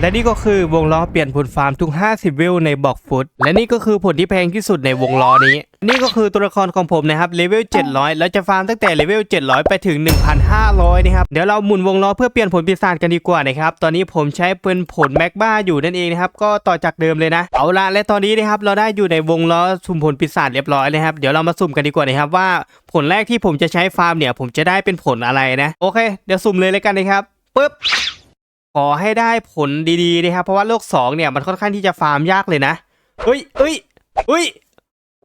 และนี่ก็คือวงล้อเปลี่ยนผลฟาร์มทุก 50 วิวในบอกฟุต และนี่ก็คือผลที่แพงที่สุดในวงล้อนี้ นี่ก็คือตัวละครของผมนะครับเลเวล 700 แล้วจะฟาร์มตั้งแต่เลเวล 700 ไปถึง 1,500 นะครับ เดี๋ยวเราหมุนวงล้อเพื่อเปลี่ยนผลปีศาจกันดีกว่านะครับ ตอนนี้ผมใช้เป็นผลแม็กบ้าอยู่นั่นเองนะครับ ก็ต่อจากเดิมเลยนะ เอาละและตอนนี้นะครับเราได้อยู่ในวงล้อสุ่มผลปีศาจเรียบร้อยเลยครับ เดี๋ยวเรามาสุ่มกันดีกว่านะครับว่าผลแรกที่ผมจะใช้ฟาร์มเนี่ยผมจะได้เป็นผลอะไรนะ โอเค เดี๋ยวสุ่มเลยเลยกันนะครับปึ๊บ ขอให้ได้ผลดีๆนะครับเพราะว่าโลก2เนี่ยมันค่อนข้างที่จะฟาร์มยากเลยนะเฮ้ยเฮ้ยเฮ้ย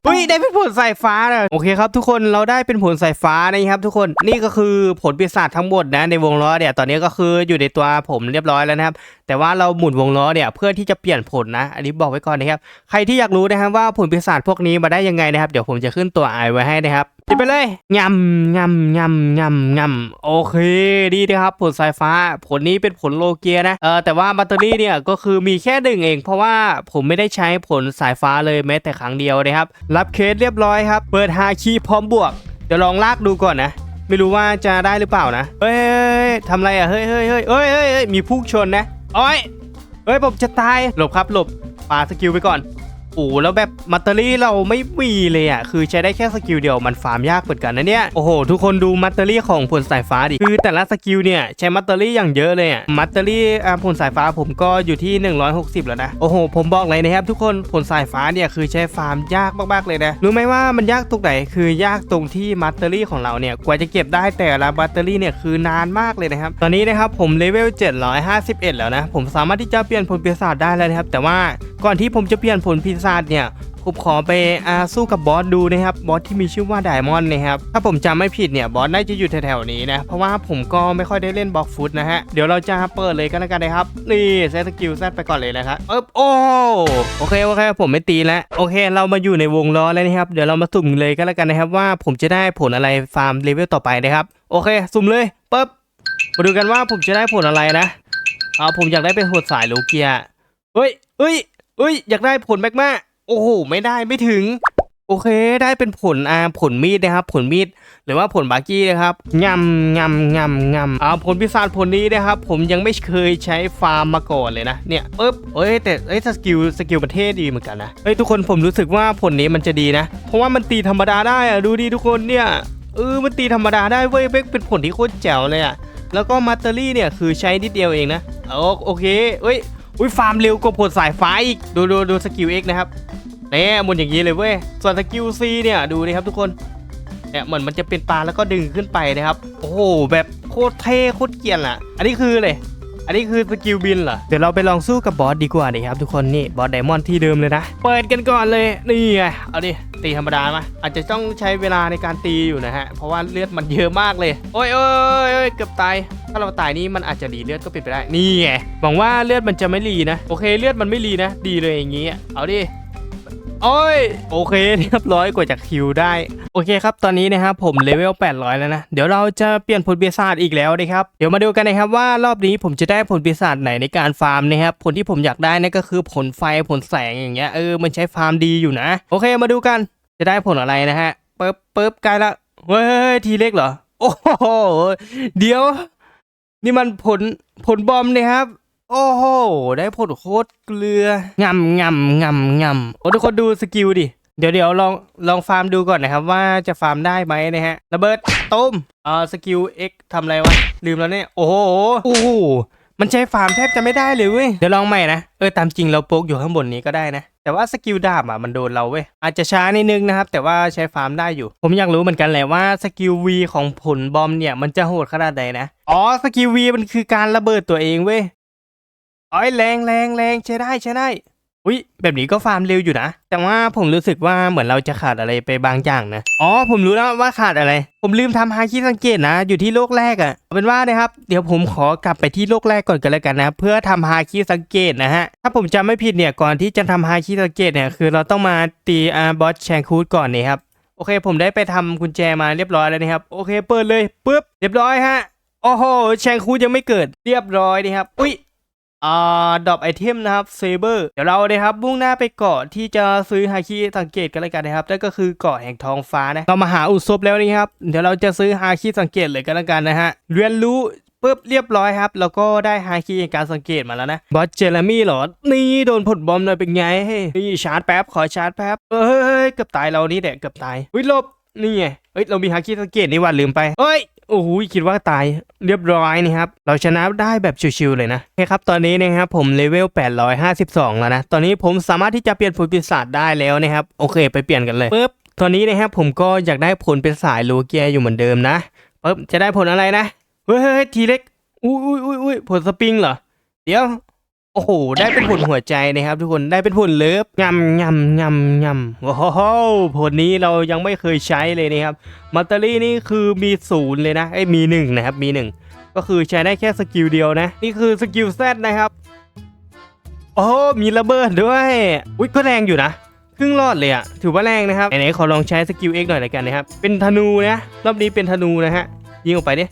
เฮ้ยได้เป็นผลสายฟ้านะโอเคครับทุกคนเราได้เป็นผลสายฟ้านะครับทุกคนนี่ก็คือผลปีศาจทั้งหมดนะในวงล้อเนี่ยตอนนี้ก็คืออยู่ในตัวผมเรียบร้อยแล้วนะครับแต่ว่าเราหมุนวงล้อเนี่ยเพื่อที่จะเปลี่ยนผลนะ อันนี้บอกไว้ก่อนนะครับใครที่อยากรู้นะครับว่าผลปีศาจพวกนี้มาได้ยังไงนะครับเดี๋ยวผมจะขึ้นตัวไอไว้ให้นะครับ จิบไปเลยงำงำงำงำงำโอเคดีนะครับ ผลสายฟ้า ผลนี้เป็นผลโลเกียนะเออแต่ว่าแบตเตอรี่เนี่ยก็คือมีแค่หนึ่งเอง เพราะว่าผมไม่ได้ใช้ผลสายฟ้าเลยแม้แต่ครั้งเดียวนะครับ รับเคสเรียบร้อยครับ เปิดฮาคีพร้อมบวก เดี๋ยวลองลากดูก่อนนะไม่รู้ว่าจะได้หรือเปล่านะเฮ้ยเฮ้ยเฮ้ยทำอะไรอะเฮ้ยเฮ้ยเฮ้ยเฮ้ยเฮ้ยมีพุ่งชนนะอ้อยเฮ้ยผมจะตายหลบครับหลบปาสกิลไปก่อน โอ้แล้วแบบมัตเตอรี่เราไม่มีเลยอะคือใช้ได้แค่สกิลเดียวมันฟาร์มยากเหมือนกันนะเนี่ยโอ้โหทุกคนดูมัตเตอรี่ของผลสายฟ้าดิคือแต่ละสกิลเนี่ยใช้มัตเตอรี่อย่างเยอะเลยอะมัตเตอรี่อ่ผลสายฟ้าผมก็อยู่ที่ 160 แล้วนะโอ้โห ผมบอกเลยนะครับทุกคนผลสายฟ้าเนี่ยคือใช้ฟาร์มยากมากๆเลยนะรู้ไหมว่ามันยากตรงไหนคือยากตรงที่มัตเตอรี่ของเราเนี่ยกว่าจะเก็บได้แต่ละมัตเตอรี่เนี่ยคือนานมากเลยนะครับตอนนี้นะครับผมเลเวล751 แล้วนะผมสามารถที่จะเปลี่ยนผลปีศาจได้แล้วนะครับแต่ว่าก่อนที่ผมจะเปลี่ยนผลปีศาจเนี่ยผมขอไปอาสู้กับบอสดูนะครับบอสที่มีชื่อว่าไดมอนด์นะครับถ้าผมจำไม่ผิดเนี่ยบอสน่าจะอยู่แถวๆนี้นะเพราะว่าผมก็ไม่ค่อยได้เล่นบล็อกฟุตนะฮะเดี๋ยวเราจะเปิดเลยกันแล้วกันนะครับนี่เซตสกิลแซดไปก่อนเลยนะครับเอบโอ้โอเคโอเคผมไม่ตีแล้วโอเค เรามาอยู่ในวงล้อแล้วนะครับเดี๋ยวเรามาสุ่มเลยกันแล้วกันนะครับว่าผมจะได้ผลอะไรฟาร์มเลเวลต่อไปนะครับโอเค สุ่มเลยปึ๊บมาดูกันว่าผมจะได้ผลอะไรนะเอาผมอยากได้เป็นผลสายโลเกียเฮ้ยเฮ้ย เฮ้ย อยากได้ผลแมกมาโอ้โห ไม่ได้ไม่ถึง โอเค ได้เป็นผลอ่าผลมีดนะครับ ผลมีดหรือว่าผลบากี้นะครับงำงำงำงำอ่าผลพิศาจผลนี้นะครับ ผมยังไม่เคยใช้ฟาร์มมาก่อนเลยนะ เนี่ยปึ๊บเอ้ยแต่เอ้ยสกิลสกิลประเทศดีเหมือนกันนะเฮ้ยทุกคนผมรู้สึกว่าผลนี้มันจะดีนะ เพราะว่ามันตีธรรมดาได้อะดูดิทุกคนเนี่ยเออมันตีธรรมดาได้เว้ยเว้ยเป็นผลที่โคตรแจ๋วเลยอะแล้วก็มัตเตอรี่เนี่ยคือใช้นิดเดียวเองนะโอโอเคเอ้ย อุ้ยฟาร์มเร็วกว่าผลสายฟ้าอีกดูดูดูสกิลเอ็กนะครับเนี่ยหมุนอย่างนี้เลยเว้ยส่วนสกิลซีเนี่ยดูนี่ครับทุกคนเนี่ยเหมือนมันจะเป็นปลาแล้วก็ดึงขึ้นไปนะครับ โอ้โหแบบโคตรเท่โคตรเกียนอะ อันนี้คือเลย อันนี้คือสกิลบินเหรอ เดี๋ยวเราไปลองสู้กับบอสดีกว่าดีครับทุกคนนี่บอสไดมอนด์ที่เดิมเลยนะ เปิดกันก่อนเลยนี่ไงเอาดิตีธรรมดามาอาจจะต้องใช้เวลาในการตีอยู่นะฮะ เพราะว่าเลือดมันเยอะมากเลย โอ้ยโอ้ยโอ้ยเกือบตาย ถ้าเราตายนี่มันอาจจะรีเลือดก็เป็นไปได้ นี่ไงหวังว่าเลือดมันจะไม่รีนะ โอเคเลือดมันไม่รีนะ ดีเลยอย่างงี้ เอาดิ โอ้ยโอเคเรียบร้อยกว่าจะคิวได้ โอเคครับตอนนี้นะครับผมเลเวล800 แล้วนะ เดี๋ยวเราจะเปลี่ยนผลปีศาจอีกแล้วนะครับ เดี๋ยวมาดูกันนะครับว่ารอบนี้ผมจะได้ผลปีศาจไหนในการฟาร์มนะครับผลที่ผมอยากได้นั่นก็คือผลไฟผลแสงอย่างเงี้ยเออมันใช้ฟาร์มดีอยู่นะ โอเคมาดูกันจะได้ผลอะไรนะฮะปึ๊บปึ๊บใกล้ละเฮ้ยทีเล็กเหรอโอ้โหเดี๋ยว นี่มันผลผลบอมเนี่ยครับ โอ้โห ได้ผลโคตรเกลืองำงำงำงำโอ้ทุกคนดูสกิลดิ เดี๋ยวเดี๋ยวลองลองฟาร์มดูก่อนนะครับว่าจะฟาร์มได้ไหมนะฮะระเบิดตุ้มเอ่อสกิล X ทำอะไรวะ ลืมแล้วเนี่ย โอ้โหโอ้โหมันใช้ฟาร์มแทบจะไม่ได้เลยเว้ย เดี๋ยวลองใหม่นะ เออตามจริงเราโป๊กอยู่ข้างบนนี้ก็ได้นะ แต่ว่าสกิลดาบอะมันโดนเราเว้ย อาจจะช้านิดนึงนะครับ แต่ว่าใช้ฟาร์มได้อยู่ ผมอยากรู้เหมือนกันแหละว่าสกิล V ของผลบอมเนี่ยมันจะโหดขนาดใดนนะ อ๋อสกิล V มันคือการระเบิดตัวเองเว้ย อ้อยแรงแรงแรงใช้ได้ใช้ได้ อุ้ยแบบนี้ก็ฟาร์มเร็วอยู่นะ แต่ว่าผมรู้สึกว่าเหมือนเราจะขาดอะไรไปบางอย่างนะ อ๋อผมรู้แล้วว่าขาดอะไร ผมลืมทำฮาคิสังเกตนะ อยู่ที่โลกแรกอะ่ะเอาเป็นว่านะครับเดี๋ยวผมขอกลับไปที่โลกแรกก่อนกันแล้วกันนะ เพื่อทำฮาคิสังเกตนะฮะ ถ้าผมจำไม่ผิดเนี่ยก่อนที่จะทำฮาคิสังเกตเนี่ยคือเราต้องมาตีอาบอสแชงคูดก่อนนี่ครับโอเค ผมได้ไปทำกุญแจมาเรียบร้อยแล้วนะครับ โอเคเปิดเลยปุ๊บเรียบร้อยฮะโอ้โหแชงคูดยังไม่เกิดเรียบร้อยนี่ครับอุ้ย อ่าดรอปไอเทมนะครับเซเบอร์เดี๋ยวเราเนะครับมุ่งหน้าไปเกาะที่จะซื้อฮาคิสังเกตกันเลยกันนะครับนั่นก็คือเกาะแห่งทองฟ้านะเรามาหาอุศบแล้วนี่ครับเดี๋ยวเราจะซื้อฮาคิสังเกตเลยกันแล้วกันนะฮะเรียนรู้ปุ๊บเรียบร้อยครับ แล้วก็ได้ฮาคีในการสังเกตมาแล้วนะ บอสเจอร์มี่หรอ นี่โดนผลบอมหน่อยเป็นไงเฮ้ยนี่ชาร์จแป๊บ ขอชาร์จแป๊บเอ้ยเกือบตายเรานี่แหละเกือบตายเฮ้ยลบ นี่ไงเฮ้ย เรามีฮาคีสังเกตนี่ว่าลืมไปเฮ้ย โอ้โหคิดว่าตายเรียบร้อยนี่ครับ เราชนะได้แบบชิวๆเลยนะโอเคครับ ตอนนี้นะครับผมเลเวล 852 แล้วนะ ตอนนี้ผมสามารถที่จะเปลี่ยนผลปีศาจได้แล้วนะครับ โอเค ไปเปลี่ยนกันเลยปึ๊บ ตอนนี้นะครับผมก็อยากได้ผลเป็นสายลูเกียอยู่เหมือนเดิมนะปึ๊บ จะได้ผลอะไรนะ เฮ้ยเฮ้ยทีเล็ก อุ้ยอุ้ยอุ้ยผลสปริงเหรอ เดี๋ยว โอ้โห ได้เป็นผลหัวใจนะครับ ทุกคนได้เป็นผลเลิฟงำงำงำงำโอ้โหผลนี้เรายังไม่เคยใช้เลยนะครับมัตเตอรี่นี่คือมีศูนย์เลยนะไอ้มีหนึ่งนะครับมีหนึ่งก็คือใช้ได้แค่สกิลเดียวนะ นี่คือสกิลแซดนะครับโอ้มีระเบิดด้วยอุ้ยก็แรงอยู่นะครึ่งรอดเลยอะถือว่าแรงนะครับไหนๆขอลองใช้สกิล X หน่อยละกันนะครับเป็นธนูนะรอบนี้เป็นธนูนะฮะยิงออกไปดิ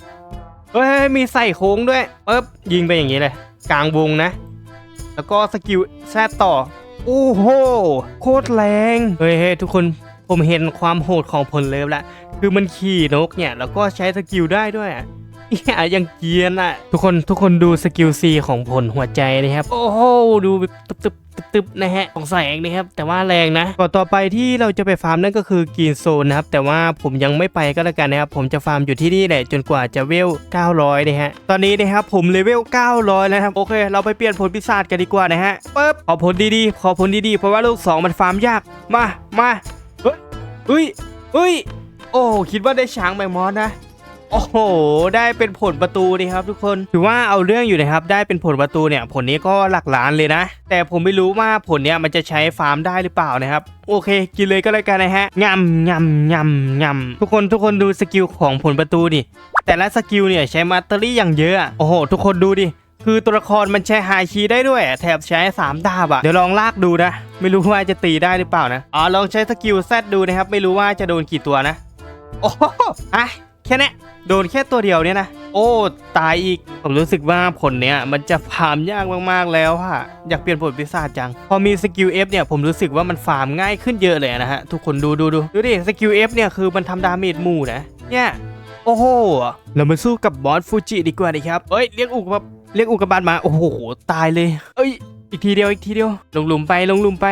เฮ้ยมีใส่โค้งด้วยปึ๊บยิงไปอย่างนี้เลย กลางวงนะ แล้วก็สกิลแซดต่อ โอ้โห โคตรแรงเฮ้ยเฮ้ยทุกคนผมเห็นความโหดของผลเลิฟแล้ว คือมันขี่นกเนี่ย แล้วก็ใช้สกิลได้ด้วย อะเนี่ยยังเกียนอะ ทุกคนทุกคนดูสกิล C ของผลหัวใจนะครับ โอ้โหดูแบบตึบตึบตึบตึบนะฮะของแสงนะครับ แต่ว่าแรงนะก่อนต่อไปที่เราจะไปฟาร์มนั่นก็คือกรีนโซนนะครับ แต่ว่าผมยังไม่ไปก็แล้วกันนะครับ ผมจะฟาร์มอยู่ที่นี่แหละจนกว่าจะเวล 900 นะฮะ ตอนนี้นะครับผมเลเวล 900 แล้วนะครับ โอเค เราไปเปลี่ยนผลปีศาจกันดีกว่านะฮะปึ๊บขอผลดีๆ ขอผลดีๆ เพราะว่าลูก 2 มันฟาร์มยาก มา มา เฮ้ยเฮ้ยเฮ้ย โอ้ คิดว่าได้ช้างแมงมอสนะ โอ้โห ได้เป็นผลประตูดีครับทุกคน ถือว่าเอาเรื่องอยู่นะครับ ได้เป็นผลประตูเนี่ย ผลนี้ก็หลักล้านเลยนะ แต่ผมไม่รู้ว่าผลเนี้ยมันจะใช้ฟาร์มได้หรือเปล่านะครับ โอเค กินเลยก็แล้วกันนะฮะงำงำงำงำทุกคนทุกคนดูสกิลของผลประตูดิ แต่ละสกิลเนี่ยใช้มัตเตอรี่อย่างเยอะ โอ้โห ทุกคนดูดิ คือตัวละครมันใช้ไฮชีได้ด้วย แถบใช้3ดาบอะเดี๋ยวลองลากดูนะ ไม่รู้ว่าจะตีได้หรือเปล่านะ อ๋อ ลองใช้สกิลแซดดูนะครับ ไม่รู้ว่าจะโดนกี่ตัวนะ โอ้โหอะแค่นี้ โดนแค่ตัวเดียวเนี่ยนะ โอ้ ตายอีก ผมรู้สึกว่าผลเนี้ยมันจะฟาร์มยากมากๆแล้วค่ะอยากเปลี่ยนผลปีศาจจัง พอมีสกิล F เนี่ยผมรู้สึกว่ามันฟาร์มง่ายขึ้นเยอะเลยนะฮะ ทุกคนดูดูดูดูดิสกิล F เนี่ยคือมันทำดาเมจหมู่นะ เนี่ย โอ้โห เรามาสู้กับบอสฟูจิดีกว่าดีครับเอ้ยเรียกอุกกาบเรียกอุกบาตมา โอ้โห ตายเลย เอ้ย อีกทีเดียวอีกทีเดียว ลงหลุมไปลงหลุมไป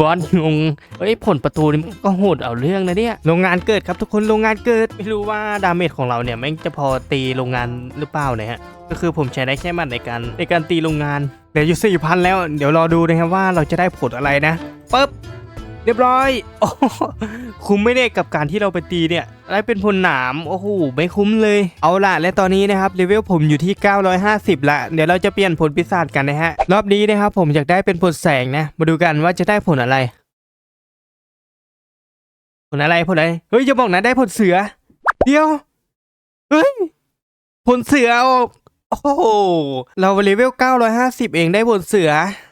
บอสงงเอ้ยผลประตูนี่มันก็โหดเอาเรื่องนะเนี่ย โรงงานเกิดครับทุกคนโรงงานเกิด ไม่รู้ว่าดาเมจของเราเนี่ยแม่งจะพอตีโรงงานหรือเปล่าเนี่ยฮะ ก็คือผมใช้ได้แค่มันในการในการตีโรงงานเหลืออยู่สี่พันแล้ว เดี๋ยวรอดูนะครับว่าเราจะได้ผลอะไรนะปึ๊บ เรียบร้อยโอ้คุ้มไม่ได้กับการที่เราไปตีเนี่ยได้เป็นพลหนามโอ้โหไม่คุ้มเลย เอาล่ะ และตอนนี้นะครับเลเวลผมอยู่ที่ 950 ละ เดี๋ยวเราจะเปลี่ยนผลปีศาจกันนะฮะ รอบนี้นะครับผมอยากได้เป็นผลแสงนะ มาดูกันว่าจะได้ผลอะไร ผลอะไรผลอะไร เฮ้ยจะบอกนะได้ผลเสือ เดียว เฮ้ย ผลเสือ โอ้โห เราเลเวล 950 เองได้ผลเสือ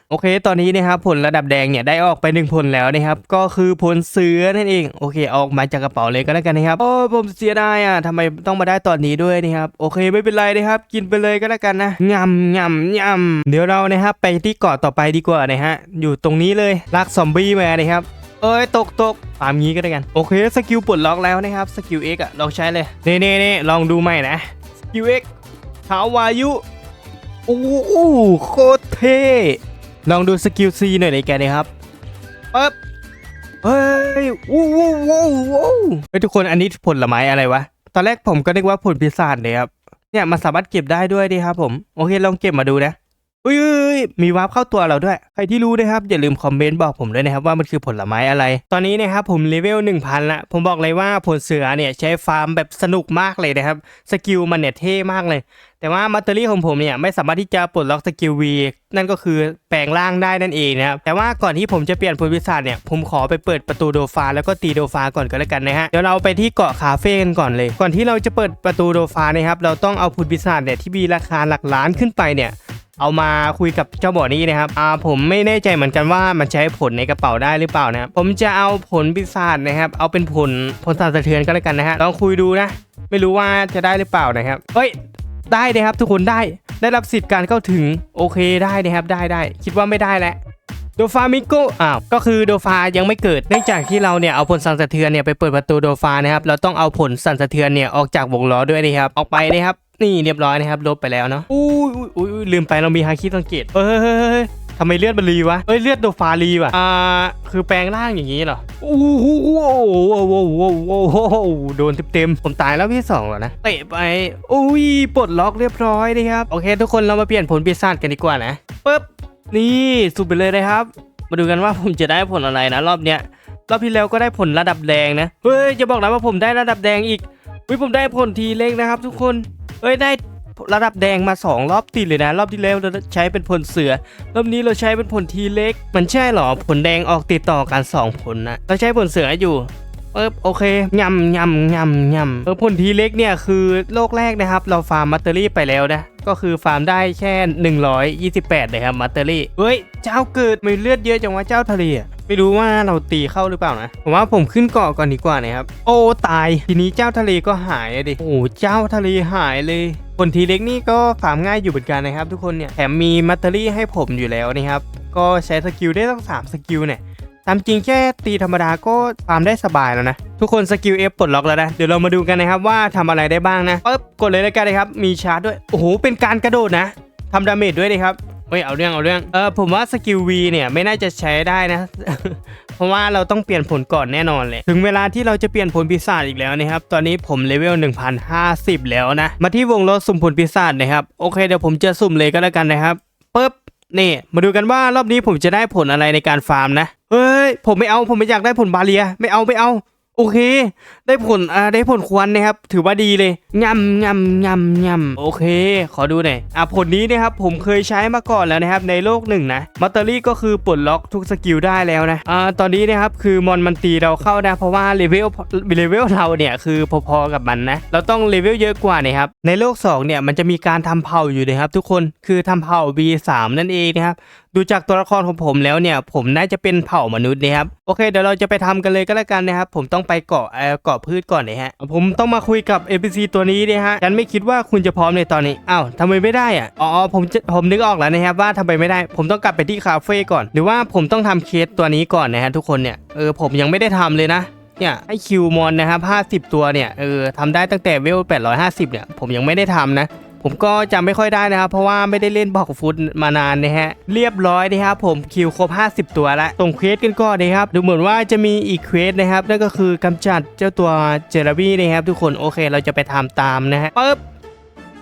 โอเค ตอนนี้นะครับผลระดับแดงเนี่ยได้ออกไปหนึ่งผลแล้วนะครับ ก็คือผลเสือนั่นเอง โอเคออกมาจากกระเป๋าเลยก็แล้วกันนะครับ โอ้ผมเสียดายอะทำไมต้องมาได้ตอนนี้ด้วยนะครับ โอเคไม่เป็นไรนะครับ กินไปเลยก็แล้วกันนะงำงำงำเดี๋ยวเรานะครับไปที่เกาะต่อไปดีกว่านะฮะ อยู่ตรงนี้เลยลากซอมบี้มานะครับ เอ้ยตกตกตามงี้ก็ได้กัน โอเคสกิลปลดล็อกแล้วนะครับ สกิล X อะลองใช้เลยเน่เน่เน่ลองดูใหม่นะ สกิล X เท้าวายุโอ้โหโคตรเท่ ลองดูสกิล C หน่อยเลยแกเลยครับปึ๊บเฮ้ยวู้วู้วู้วู้เฮ้ยทุกคนอันนี้ผลไม้อะไรวะ ตอนแรกผมก็นึกว่าผลพิศาจเลยครับ เนี่ยมันสามารถเก็บได้ด้วยดิครับผม โอเคลองเก็บมาดูนะ อุ้ยมีวาร์ปเข้าตัวเราด้วย ใครที่รู้นะครับอย่าลืมคอมเมนต์บอกผมด้วยนะครับว่ามันคือผลไม้อะไร ตอนนี้นะครับผมเลเวล1000ละผมบอกเลยว่าผลเสือเนี่ยใช้ฟาร์มแบบสนุกมากเลยนะครับสกิลมันเนี่ยเท่มากเลย แต่ว่ามัตเตอรี่ของผมเนี่ยไม่สามารถที่จะปลดล็อกสกิล V นั่นก็คือแปลงร่างได้นั่นเองนะครับแต่ว่าก่อนที่ผมจะเปลี่ยนผลวิสาจเนี่ยผมขอไปเปิดประตูโดฟาแล้วก็ตีโดฟาก่อนก็แล้วกันนะฮะเดี๋ยวเราไปที่เกาะคาเฟ่กันก่อนเลย ก่อนที่เราจะเปิดประตูโดฟานะครับเราต้องเอาผลวิสาจเนี่ยที่มีราคาหลักล้านขึ้นไปเนี่ย เอามาคุยกับเจ้าบ่อนี้นะครับอ่าผมไม่แน่ใจเหมือนกันว่ามันใช้ผลในกระเป๋าได้หรือเปล่านะครับผมจะเอาผลปีศาจนะครับ เอาเป็นผลผลสาสะเทือนก็แล้วกันนะฮะลองคุยดูนะ ไม่รู้ว่าจะได้หรือเปล่านะครับเฮ้ยได้นะครับ ทุกคนได้ได้รับสิทธิ์การเข้าถึงโอเคได้นะครับได้ได้ คิดว่าไม่ได้แล้ว โดฟามิโกอ้าวก็คือโดฟายังไม่เกิดเนื่องจากที่เราเนี่ยเอาผลสั่นสะเทือนเนี่ยไปเปิดประตูโดฟานะครับเราต้องเอาผลสั่นสะเทือนเนี่ยออกจากวงล้อด้วยนะครับออกไปนะครับนี่เรียบร้อยนะครับลบไปแล้วเนาะอุ้ยอุ้ยอุ้ลืมไปเรามีฮาคิสังเกตเฮ้ยเฮ้ยเฮ้ยทำไมเลือดมันรีวะเอ้ยเลือดโดฟารีว่ะอ่าคือแปลงร่างอย่างนี้เหรอโอ้โหโอ้โหโอ้โหโอ้โหโอ้โหโดนเต็มๆผมตายแล้วพี่สองแล้วนะเตะไปอุ้ยปลดล็อกเรียบร้อยนะครับโอเค ทุกคนเรามาเปลี่ยนผลปีศาจกันดีกว่านะปึ๊บ นี่สุดไปเลยนะครับ มาดูกันว่าผมจะได้ผลอะไรนะ รอบเนี้ยรอบที่แล้วก็ได้ผลระดับแดงนะเฮ้ยจะบอกนะว่าผมได้ระดับแดงอีกเฮ้ยผมได้ผลทีเล็กนะครับ ทุกคนเฮ้ยได้ระดับแดงมาสองรอบติดเลยนะ รอบที่แล้วเราใช้เป็นผลเสือ รอบนี้เราใช้เป็นผลทีเล็ก มันใช่หรอผลแดงออกติดต่อกันสองผลนะเราใช้ผลเสืออยู่ เออโอเคยำยำยำยำเออผลทีเล็กเนี่ยคือโลกแรกนะครับ เราฟาร์มมัตเตอรี่ไปแล้วนะก็คือฟาร์มได้แค่ 128เลยครับมัตเตอรี่เฮ้ย เจ้าเกิดม่เลือดเยอะจังวะเจ้าทะเลไม่รู้ว่าเราตีเข้าหรือเปล่านะผมว่าผมขึ้นเกาะก่อนดีกว่านะครับโอ้ตายทีนี้เจ้าทะเลก็หายดิโอ้เจ้าทะเลหายเลยคนทีเล็กนี่ก็ฟาร์มง่ายอยู่เหมือนกันนะครับ ทุกคนเนี่ยแถมมีมัตเตอรี่ให้ผมอยู่แล้วนะครับก็ใช้สกิลได้ตั้ง3สกิลเนี่ย ตามจริงแค่ตีธรรมดาก็ฟาร์มได้สบายแล้วนะ ทุกคนสกิล F ปลดล็อกแล้วนะ เดี๋ยวเรามาดูกันนะครับว่าทำอะไรได้บ้างนะปึ๊บกดเลยแล้วกันนะครับ มีชาร์จด้วย โอ้โห เป็นการกระโดดนะทำดาเมจด้วยนะครับเฮ้ยเอาเรื่องเอาเรื่อง เออผมว่าสกิล V เนี่ยไม่น่าจะใช้ได้นะ เพราะว่าเราต้องเปลี่ยนผลก่อนแน่นอนเลย ถึงเวลาที่เราจะเปลี่ยนผลปีศาจอีกแล้วนะครับ ตอนนี้ผมเลเวล1050 แล้วนะ มาที่วงล้อสุ่มผลปีศาจนะครับ โอเคเดี๋ยวผมจะสุ่มเลยก็แล้วกันนะครับปึ๊บ นี่ มาดูกันว่ารอบนี้ผมจะได้ผลอะไรในการฟาร์มนะ เฮ้ย ผมไม่เอา ผมไม่อยากได้ผลบาเลีย ไม่เอา ไม่เอา โอเค ได้ผลอ่าได้ผลควันนะครับ ถือว่าดีเลยงำงำงำงำโอเค ขอดูหน่อยอะผลนี้นะครับผมเคยใช้มาก่อนแล้วนะครับในโลกหนึ่งนะมัตเตอรี่ก็คือปลดล็อกทุกสกิลได้แล้วนะอ่าตอนนี้นะครับคือมอนมันตีเราเข้านะ เพราะว่าเลเวลเลเวลเราเนี่ยคือพอๆกับมันนะเราต้องเลเวลเยอะกว่านะครับในโลก2เนี่ยมันจะมีการทำเผ่าอยู่นะครับทุกคนคือทำเผ่า B3 นั่นเองนะครับ ดูจากตัวละครของผมแล้วเนี่ย ผมน่าจะเป็นเผ่ามนุษย์นะครับโอเคเดี๋ยวเราจะไปทำกันเลยก็แล้วกันนะครับ ผมต้องไปเกาะเอ่อเกาะพืชก่อนนะฮะผมต้องมาคุยกับ NPC ตัวนี้นะฮะฉันไม่คิดว่าคุณจะพร้อมในตอนนี้อ้าวทำไมไม่ได้อะอ๋อผมจะผมนึกออกแล้วนะครับว่าทำไมไม่ได้ ผมต้องกลับไปที่คาเฟ่ก่อน หรือว่าผมต้องทำเคสตัวนี้ก่อนนะฮะทุกคนเนี่ยเออผมยังไม่ได้ทำเลยนะเนี่ยให้คิวมอนนะครับ 50 ตัวเนี่ย เออทำได้ตั้งแต่เวล 850 เนี่ย ผมยังไม่ได้ทำนะ ผมก็จำไม่ค่อยได้นะครับ เพราะว่าไม่ได้เล่นบอกฟุตมานานนะฮะ เรียบร้อยนะครับผมคิวครบ 50 ตัวละส่งเควสกันก่อนนะครับดูเหมือนว่าจะมีอีกเควสนะครับนั่นก็คือกำจัดเจ้าตัวเจอร์บี้นะครับทุกคนโอเคเราจะไปทำตามนะฮะปึ๊บ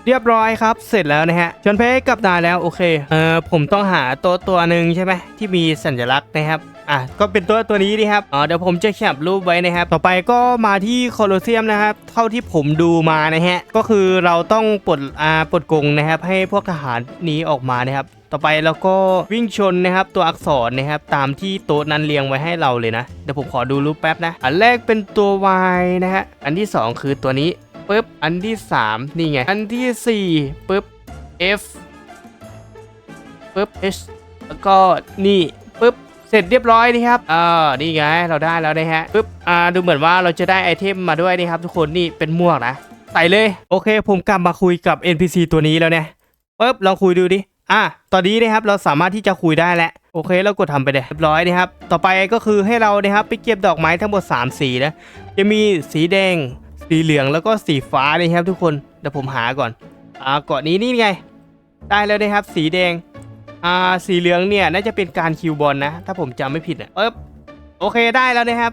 เรียบร้อยครับ เสร็จแล้วนะฮะจนเพกลับนายแล้วโอเค เออผมต้องหาตัวตัวหนึ่งใช่ไหมที่มีสัญลักษณ์นะครับอะก็เป็นตัวตัวนี้ดีครับอ๋อเดี๋ยวผมจะแคปรูปไว้นะครับ ต่อไปก็มาที่โคลอเซียมนะครับ เท่าที่ผมดูมานะฮะ ก็คือเราต้องปลดอ่าปลดกรงนะครับ ให้พวกทหารนี้ออกมานะครับ ต่อไปเราก็วิ่งชนนะครับ ตัวอักษรนะครับ ตามที่โต๊ะนั้นเรียงไว้ให้เราเลยนะ เดี๋ยวผมขอดูรูปแป๊บนะ อันแรกเป็นตัว Y นะฮะ อันที่สองคือตัวนี้ ปึ๊บ อันที่ 3 นี่ไง อันทีสี่4ปึ๊บ F ปึ๊บ H แล้วก็นี่ปึ๊บ เสร็จเรียบร้อยนี่ครับอ่านี่ไง เราได้แล้วนะฮะปึ๊บ อ่า ดูเหมือนว่าเราจะได้ไอเทมมาด้วยนี่ครับ ทุกคน นี่เป็นหมวกนะ ใส่เลย โอเค ผมกลับมาคุยกับ NPC ตัวนี้แล้วเนี่ยปึ๊บ ลองคุยดูดิ อะ ตอนนี้นะครับเราสามารถที่จะคุยได้แล้วโอเคเรากดทำไปเลยเรียบร้อยนะครับ ต่อไปก็คือให้เรานะครับไปเก็บดอกไม้ทั้งหมด 3 สีนะ จะมีสีแดง สีเหลืองแล้วก็สีฟ้านะครับทุกคนเดี๋ยวผมหาก่อนอ่าเกาะนี้นี่ไง ได้แล้วนะครับ สีแดงอ่าสีเหลืองเนี่ยน่าจะเป็นการคิวบอลนะ ถ้าผมจำไม่ผิดอะเอ๊บโอเคได้แล้วนะครับ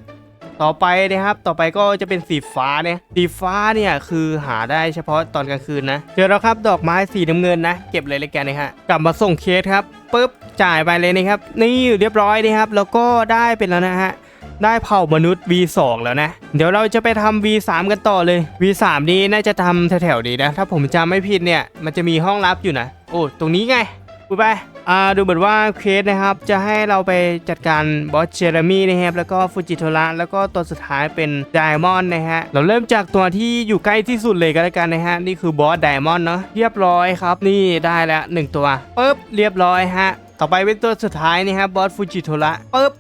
ต่อไปนะครับต่อไปก็จะเป็นสีฟ้าเนี่ยสีฟ้าเนี่ยคือหาได้เฉพาะตอนกลางคืนนะเจอแล้วครับดอกไม้สีน้ำเงินนะ เก็บเลยเลยแกนนะฮะกลับมาส่งเคสครับปุ๊บจ่ายไปเลยนะครับนี่เรียบร้อยนะครับแล้วก็ได้เป็นแล้วนะฮะ ได้เผ่ามนุษย์ V2 แล้วนะ เดี๋ยวเราจะไปทำ V3 กันต่อเลย V3 นี้น่าจะทำแถวๆนี้นะ ถ้าผมจำไม่ผิดเนี่ย มันจะมีห้องลับอยู่นะ โอ้ ตรงนี้ไงพูไปอ่าดูเหมือนว่าเคสนะครับ จะให้เราไปจัดการบอสเจอร์มี่นะครับ แล้วก็ฟูจิโทระแล้วก็ตัวสุดท้ายเป็นไดมอนด์นะฮะ เราเริ่มจากตัวที่อยู่ใกล้ที่สุดเลยก็แล้วกันนะฮะ นี่คือบอสไดมอนด์เนาะ เรียบร้อยครับ นี่ได้แล้วหนึ่งตัวปึ๊บ เรียบร้อยฮะ ต่อไปเป็นตัวสุดท้ายนี่ครับบอสฟูจิโทระปึ๊บ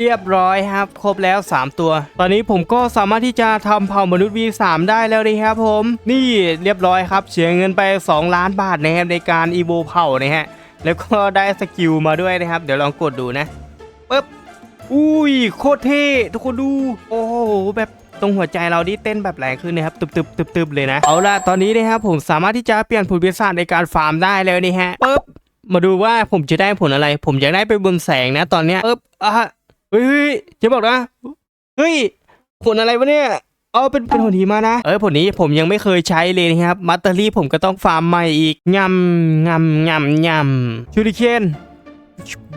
เรียบร้อยครับ ครบแล้ว 3 ตัว ตอนนี้ผมก็สามารถที่จะทำเผ่ามนุษย์ V3 ได้แล้วนะครับผม นี่เรียบร้อยครับเสียเงินไป 2 ล้านบาทนะครับในการอีโวเผ่านะฮะ แล้วก็ได้สกิลมาด้วยนะครับ เดี๋ยวลองกดดูนะปึ๊บอุ้ยโคตรเท่ทุกคนดู โอ้โหแบบตรงหัวใจเรานี่เต้นแบบแรงขึ้นนะครับตึบตึบตึบตึบเลยนะ เอาล่ะตอนนี้นะครับผมสามารถที่จะเปลี่ยนผลพิศาจในการฟาร์มได้แล้วนี่ฮะปึ๊บมาดูว่าผมจะได้ผลอะไร ผมอยากได้ไปบนแสงนะตอนเนี้ยปึ๊บอะ เฮ้ยเฮ้ยจะบอกนะ เฮ้ยผลอะไรวะเนี่ยอ๋อเป็นเป็นผลทีมานะ เอ้ยผลนี้ผมยังไม่เคยใช้เลยนะครับ มัตเตอรี่ผมก็ต้องฟาร์มใหม่อีกงำงำงำงำชูริเคน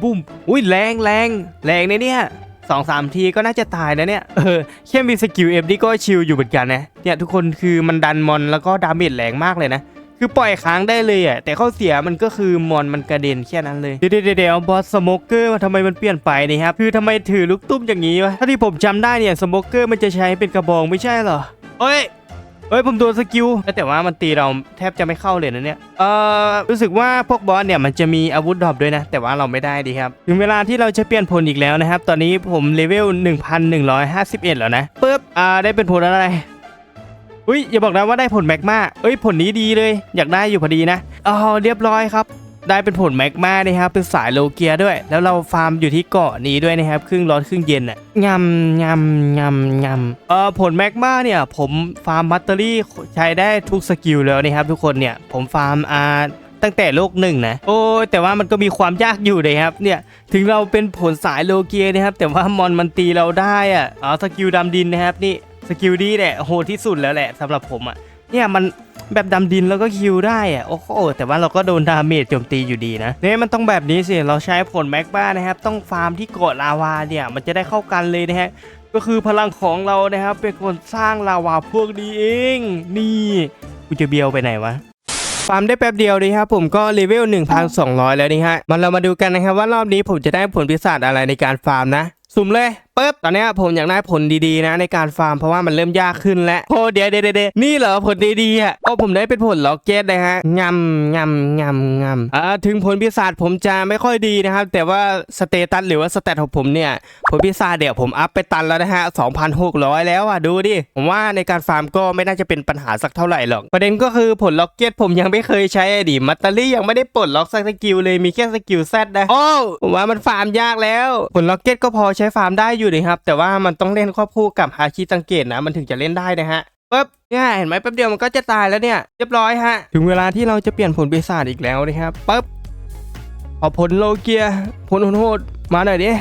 บุ้มอุ้ยแรงแรงแรงเนี่ยเนี่ยสองสามทีก็น่าจะตายนะเนี่ยเออแค่มีสกิลเอฟนี่ก็ชิลอยู่เหมือนกันนะเนี่ยทุกคนคือมันดันมอนแล้วก็ดาเมจแรงมากเลยนะ คือปล่อยค้างได้เลยอะแต่ข้อเสียมันก็คือมอนมันกระเด็นแค่นั้นเลยเดี๋ยวเดี๋ยวเดวบอสสโมกเกอร์ทำไมมันเปลี่ยนไปนี่ครับคือทำไมถือลูกตุ้มอย่างนี้วะถ้าที่ผมจำได้เนี่ยสโมกเกอร์มันจะใช้เป็นกระบองไม่ใช่เหรอเฮ้ยเฮ้ยผมโดนสกิลแต่ว่ามันตีเราแทบจะไม่เข้าเลยนะเนี่ยเอ่อรู้สึกว่าพวกบอสเนี่ยมันจะมีอาวุธดรอปด้วยนะ แต่ว่าเราไม่ได้ดีครับ ถึงเวลาที่เราจะเปลี่ยนผลอีกแล้วนะครับ ตอนนี้ผมเลเวล 1151 แล้วนะปึ๊บอ่าได้เป็นผลอะไร อุ้ยอย่าบอกนะว่าได้ผลแมกมาเอ้ยผลนี้ดีเลย อยากได้อยู่พอดีนะอ๋อเรียบร้อยครับ ได้เป็นผลแมกมานะครับเป็นสายโลเกียด้วย แล้วเราฟาร์มอยู่ที่เกาะนี้ด้วยนะครับ ครึ่งร้อนครึ่งเย็นอะงำงำงำงำเอ่อผลแมกมาเนี่ย ผมฟาร์มมัตเตอรี่ใช้ได้ทุกสกิลแล้วนะครับ ทุกคนเนี่ยผมฟาร์มอาตั้งแต่โลกหนึ่งนะโอ้แต่ว่ามันก็มีความยากอยู่เลยครับเนี่ยถึงเราเป็นผลสายโลเกียนะครับ แต่ว่ามอนมันตีเราได้อะอ๋อสกิลดำดินนะครับนี่ สกิลดีแหละโหดที่สุดแล้วแหละสำหรับผมอะเนี่ยมันแบบดำดินแล้วก็คิวได้อะโอ้โหแต่ว่าเราก็โดนดาเมจโจมตีอยู่ดีนะเนี่ยมันต้องแบบนี้สิเราใช้ผลแม็กบ้านะครับ ต้องฟาร์มที่เกาะลาวาเนี่ยมันจะได้เข้ากันเลยนะฮะก็คือพลังของเรานะครับ เป็นคนสร้างลาวาพวกนี้เอง นี่กูจะเบียวไปไหนวะฟาร์มได้แป๊บเดียวเลยครับผมก็เลเวล 1,200 แล้วนี่ฮะมันเรามาดูกันนะครับว่ารอบนี้ผมจะได้ผลพิศดาจอะไรในการฟาร์มนะสุ่มเลยปึ๊บตอนนี้ผมอยากได้ผลดีๆนะ ในการฟาร์มเพราะว่ามันเริ่มยากขึ้นแล้วโอ้เดี๋ยวเดี๋ยวเดี๋ยวนี่เหรอผลดีๆอะโอ้ผมได้เป็นผลล็อกเก็ตนะฮะงำงำงำงำอ่าถึงผลพิศาจผมจะไม่ค่อยดีนะครับ แต่ว่าสเตตัสหรือว่าสเตตของผมเนี่ยผลพิศาจเดี๋ยวผมอัพไปตันแล้วนะฮะ2,600 แล้วอะดูดิผมว่าในการฟาร์มก็ไม่น่าจะเป็นปัญหาสักเท่าไหร่หรอก ประเด็นก็คือผลล็อกเก็ตผมยังไม่เคยใช้อดิมัตเตอรี่ยังไม่ได้ปลดล็อกสักสกิลเลยมีแค่สกิลแซดนะโอ้ผมว่ามันฟาร์มยากแล้ว ผลล็อกเก็ตก็พอใช้ฟาร์มได้อยู่นะครับ แต่ว่ามันต้องเล่นควบคู่กับฮาคิตังเกตนะ มันถึงจะเล่นได้นะฮะปึ๊บเนี่ยเห็นไหมแป๊บเดียวมันก็จะตายแล้วเนี่ยเรียบร้อยฮะถึงเวลาที่เราจะเปลี่ยนผลปีศาจอีกแล้วนะครับปึ๊บขอผลโลเกียผลโหดมาหน่อยดิ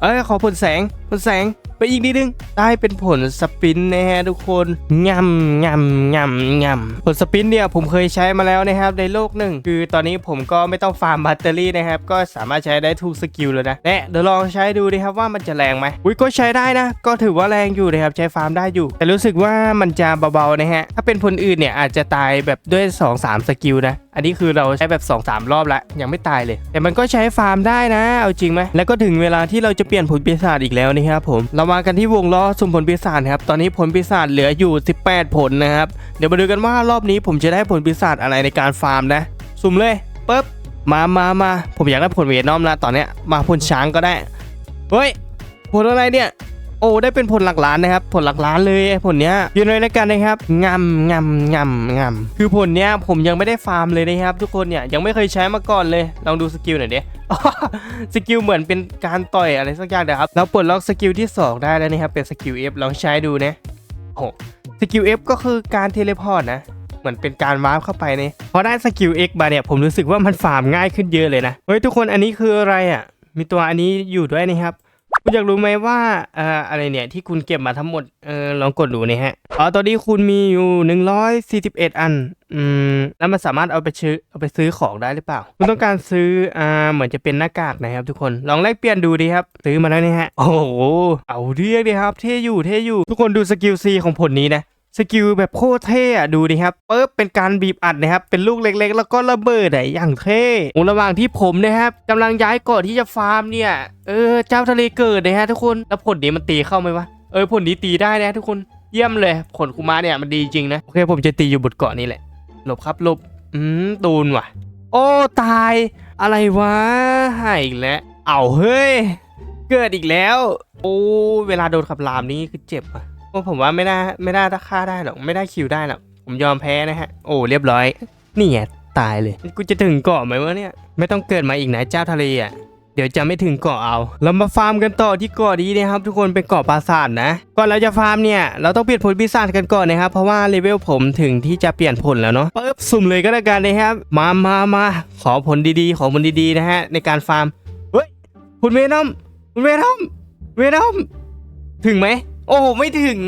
เอ้ยขอผลแสงผลแสงไปอีกนิดนึงได้เป็นผลสปินนะฮะทุกคนงำงำงำงำผลสปินเนี่ยผมเคยใช้มาแล้วนะครับในโลกหนึ่งคือตอนนี้ผมก็ไม่ต้องฟาร์มแบตเตอรี่นะครับก็สามารถใช้ได้ทุกสกิลเลยนะแน่เดี๋ยวลองใช้ดูดิครับว่ามันจะแรงไหมอุ้ยก็ใช้ได้นะ ก็ถือว่าแรงอยู่นะครับใช้ฟาร์มได้อยู่ แต่รู้สึกว่ามันจะเบาๆนะฮะถ้าเป็นผลอื่นเนี่ยอาจจะตายแบบด้วย 2-3 สกิลนะอันนี้คือเราใช้แบบ 2-3 รอบละยังไม่ตายเลย แต่มันก็ใช้ฟาร์มได้นะ เอาจริงไหมแล้วก็ถึงเวลาที่เราจะเปลี่ยนผลปีศาจอีกแล้วนะครับผมเรามากันที่วงล้อสุ่มผลปีศาจครับตอนนี้ผลปีศาจเหลืออยู่ 18 ผลนะครับเดี๋ยวมาดูกันว่ารอบนี้ผมจะได้ผลปีศาจอะไรในการฟาร์มนะ สุ่มเลยปึ๊บมามามาผมอยากได้ผลเวนอมละตอนเนี้ยมาผลช้างก็ได้เฮ้ยผลอะไรเนี่ย โอ้ได้เป็นผลหลักล้านนะครับ ผลหลักล้านเลยผลเนี้ยยืนเลยแล้วกันนะครับงำงำงำงำคือผลเนี้ยผมยังไม่ได้ฟาร์มเลยนะครับ ทุกคนเนี่ยยังไม่เคยใช้มาก่อนเลย ลองดูสกิลหน่อยดิสกิลเหมือนเป็นการต่อยอะไรสักอย่างเดี๋ยวครับเราปลดล็อกสกิลที่ 2 ได้แล้วนะครับเป็นสกิล F ลองใช้ดูนะโอ้สกิล F ก็คือการเทเลพอร์ตนะเหมือนเป็นการวาร์ปเข้าไปนี่พอได้สกิล X มาเนี่ยผมรู้สึกว่ามันฟาร์มง่ายขึ้นเยอะเลยนะ เฮ้ยทุกคนอันนี้คืออะไรอะ มีตัวอันนี้อยู่ด้วยนะครับ คุณอยากรู้ไหมว่าเอ่ออะไรเนี่ยที่คุณเก็บมาทั้งหมดเออลองกดดูนี่ฮะอ๋อตอนนี้คุณมีอยู่ 141 อันอืมแล้วมันสามารถเอาไปซื้อเอาไปซื้อของได้หรือเปล่า คุณต้องการซื้ออ่าเหมือนจะเป็นหน้ากากนะครับ ทุกคนลองแลกเปลี่ยนดูดีครับ ซื้อมาแล้วนี่ฮะโอ้โหเอาเรียกดีครับเท่อยู่เท่อยู่ ทุกคนดูสกิลซีของผลนี้นะ สกิลแบบโคตรเท่อะดูดิครับปึ๊บเป็นการบีบอัดนะครับเป็นลูกเล็กๆ แล้วก็ระเบิดอะอย่างเท่โอ้ระหว่างที่ผมนะครับกำลังย้ายเกาะที่จะฟาร์มเนี่ยเออเจ้าทะเลเกิดนะฮะทุกคนแล้วผลนี้มันตีเข้าไหมวะเออผลนี้ตีได้นะทุกคนเยี่ยมเลยผลคุมาเนี่ยมันดีจริงนะโอเคผมจะตีอยู่บนเกาะนี้แหละหลบครับหลบอืมตูนว่ะ โอ้ตาย อะไรวะหายอีกแล้วเอาเฮ้ย เกิดอีกแล้ว โอ้เวลาโดนขับลามนี่คือเจ็บอะ อ้ผมว่าไม่น่าไม่น่าฆ่าได้หรอกไม่ได้คิวได้หรอกผมยอมแพ้นะฮะ โอ้เรียบร้อย นี่ไงตายเลย กูจะถึงเกาะไหมวะเนี่ย ไม่ต้องเกิดมาอีกนะเจ้าทะเลอะ เดี๋ยวจะไม่ถึงเกาะเอา เรามาฟาร์มกันต่อที่เกาะนี้นะครับ ทุกคนเป็นเกาะปราสาทนะ ก่อนเราจะฟาร์มเนี่ย เราต้องเปลี่ยนผลปีศาจกันก่อนนะครับ เพราะว่าเลเวลผมถึงที่จะเปลี่ยนผลแล้วเนาะปึ๊บสุ่มเลยก็แล้วกันนะครับ มามามาขอผลดีๆ ขอผลดีๆนะฮะในการฟาร์ม เฮ้ยคุณเวนอมคุณเวนอมเวนอม ถึงไหม โอ้โหไม่ถึง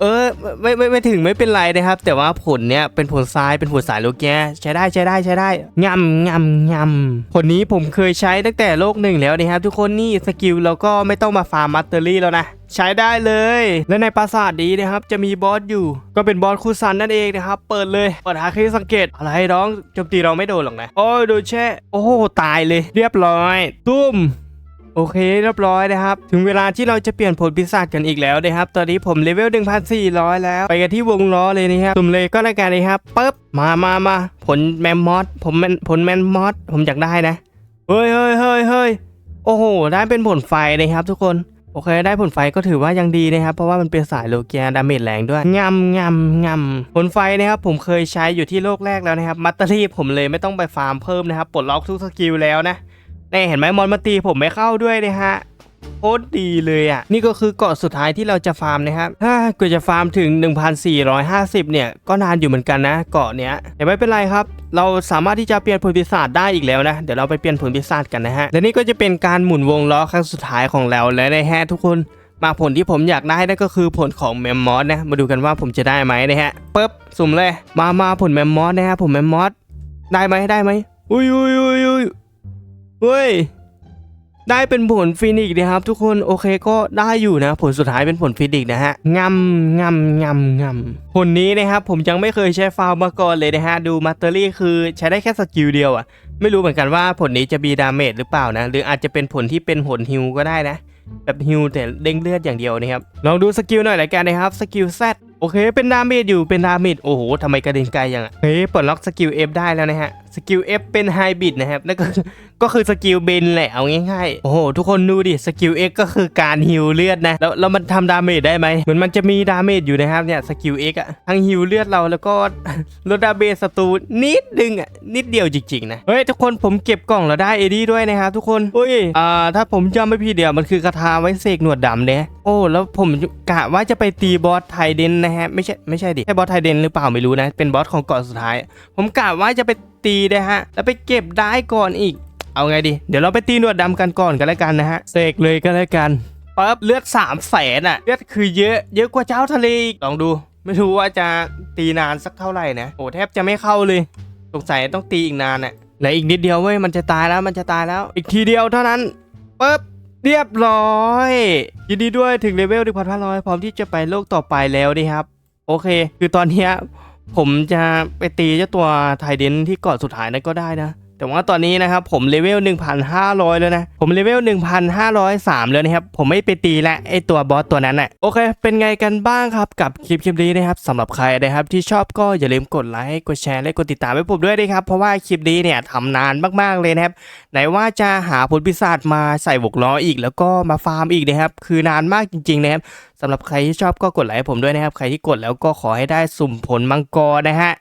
เออไม่ไม่ไม่ถึงไม่เป็นไรนะครับ แต่ว่าผลเนี้ยเป็นผลทรายเป็นผลสายโลแกใช้ได้ใช้ได้ใช้ได้งำงำงำผลนี้ผมเคยใช้ตั้งแต่โลกหนึ่งแล้วนะครับ ทุกคนนี่สกิลเราก็ไม่ต้องมาฟาร์มมัตเตอรี่แล้วนะใช้ได้เลย และในปราสาทนี้นะครับ จะมีบอสอยู่ ก็เป็นบอสคูซันนั่นเองนะครับ เปิดเลยเปิดหาคลิสังเกต อะไรน้องโจมตีเราไม่โดนหรอกนะ โอ้ยโดนแช่ โอ้โห ตายเลย เรียบร้อย ตุ้ม โอเคเรียบร้อยนะครับ ถึงเวลาที่เราจะเปลี่ยนผลปีศาจกันอีกแล้วนะครับ ตอนนี้ผมเลเวล1,400 แล้ว ไปกันที่วงล้อเลยนะครับตุ่มเลยก็แล้วกันนะครับปึ๊บมามามาผลแมมมอสผมแมนผลแมมมอสผมอยากได้นะเฮ้ยเฮ้ยเฮ้ยเฮ้ยโอ้โห ได้เป็นผลไฟนะครับทุกคนโอเค ได้ผลไฟก็ถือว่ายังดีนะครับ เพราะว่ามันเป็นสายโลเกียดาเมจแรงด้วยงำงำงำผลไฟนะครับ ผมเคยใช้อยู่ที่โลกแรกแล้วนะครับ มัตเตอรี่ผมเลยไม่ต้องไปฟาร์มเพิ่มนะครับ ปลดล็อกทุกสกิลแล้วนะ นี่เห็นไหมมอนมาตีผมไม่เข้าด้วยนะฮะโคตรดีเลยอะ นี่ก็คือเกาะสุดท้ายที่เราจะฟาร์มนะครับถ้ากว่าจะฟาร์มถึง 1,450 เนี่ย ก็นานอยู่เหมือนกันนะเกาะเนี้ยแต่ไม่เป็นไรครับ เราสามารถที่จะเปลี่ยนผลปีศาจได้อีกแล้วนะ เดี๋ยวเราไปเปลี่ยนผลปีศาจกันนะฮะ และนี่ก็จะเป็นการหมุนวงล้อครั้งสุดท้ายของเราแล้วนะฮะทุกคนมาผลที่ผมอยากได้นั่นก็คือผลของแมมมอสนะ มาดูกันว่าผมจะได้ไหมนะฮะปึ๊บสุ่มเลย มามาผลแมมมอสนะฮะผมแมมมอสได้ไหมได้ไหมอุ้ยอุ้ยอุ้ยอุ้ย เฮ้ย ได้เป็นผลฟินิกส์นะครับ ทุกคนโอเคก็ได้อยู่นะ ผลสุดท้ายเป็นผลฟินิกส์นะฮะงำงำงำงำผลนี้นะครับผมยังไม่เคยใช้ฟาร์มมาก่อนเลยนะฮะดูมาตเตอรี่คือใช้ได้แค่สกิลเดียวอะ่ะไม่รู้เหมือนกันว่าผลนี้จะมีดาเมจหรือเปล่านะ หรืออาจจะเป็นผลที่เป็นผลฮิวก็ได้นะ แบบฮิวแต่เด้งเลือดอย่างเดียวนะครับลองดูสกิลหน่อยละกันนะครับสกิล Z โอเค เป็นดาเมจอยู่เป็นดาเมจโอ้โหทำไมกระเด็นไกลอย่างอะเฮ้ยปลดล็อกสกิล F ได้แล้วนะฮะสกิล F เป็นไฮบิดนะครับนั่นก็ก็คือสกิลเบนแหละเอาง่ายๆโอ้โหทุกคนดูดิสกิล X ก็คือการฮิวเลือดนะแล้วแล้วมันทำดาเมจได้ไหมเหมือนมันจะมีดาเมจอยู่นะครับเนี่ยสกิล X อะทั้งฮิวเลือดเราแล้วก็ลดดาเมจศัตรูนิดนึงอะนิดเดียวจริงๆนะเฮ้ยทุกคนผมเก็บกล่องแล้วได้เอดี้ด้วยนะครับทุกคนเฮ้ยอ่าถ้าผมจำไม่ผิดเดี๋ยวมันคือคาถาไว้เสกหนวดดำเนี่ยโอ้แล้วผมกะว่าจะไปตีบอสไทเดนนะฮะไม่ใช่ไม่ใช่ดิใช่บอสไทเดนหรือเปล่าไม่รู้นะ เป็นบอสของเกาะสุดท้าย ผมกะว่าจะไปตีนะฮะ แล้วไปเก็บได้ก่อนอีก เอาไงดี เดี๋ยวเราไปตีหนวดดำกันก่อนกันแล้วกันนะฮะเสกเลยก็แล้วกันปั๊บเลือด3 0 0แสนอะเลือดคือเยอะเยอะกว่าเจ้าทะเลอีกลองดู ไม่รู้ว่าจะตีนานสักเท่าไหร่นะโอ้แทบจะไม่เข้าเลยสงสัยต้องตีอีกนานอะเหลืออีกนิดเดียวเว้ยมันจะตายแล้วมันจะตายแล้ว อีกทีเดียวเท่านั้นปึ๊บ เรียบร้อย ยินดีด้วยถึงเลเวล 1,500 พร้อมที่จะไปโลกต่อไปแล้วนะครับ โอเค คือตอนนี้ผมจะไปตีเจ้าตัวไทเดนที่เกาะสุดท้ายนั้นก็ได้นะ แต่ว่าตอนนี้นะครับผมเลเวล 1,500 แล้วนะ ผมเลเวล 1,503 แล้วนะครับ ผมไม่ไปตีและไอตัวบอสตัวนั้นน่ะ โอเค เป็นไงกันบ้างครับกับคลิปคลิปนี้นะครับสำหรับใครนะครับที่ชอบก็อย่าลืมกดไลค์กดแชร์และกดติดตามให้ผมด้วยนะครับ เพราะว่าคลิปนี้เนี่ยทำนานมากๆเลยนะครับ ไหนว่าจะหาผลปีศาจมาใส่วกล้ออีก แล้วก็มาฟาร์มอีกนะครับ คือนานมากจริงๆนะครับสำหรับใครที่ชอบก็กดไลค์ผมด้วยนะครับ ใครที่กดแล้วก็ขอให้ได้สุ่มผลมังกรนะฮะ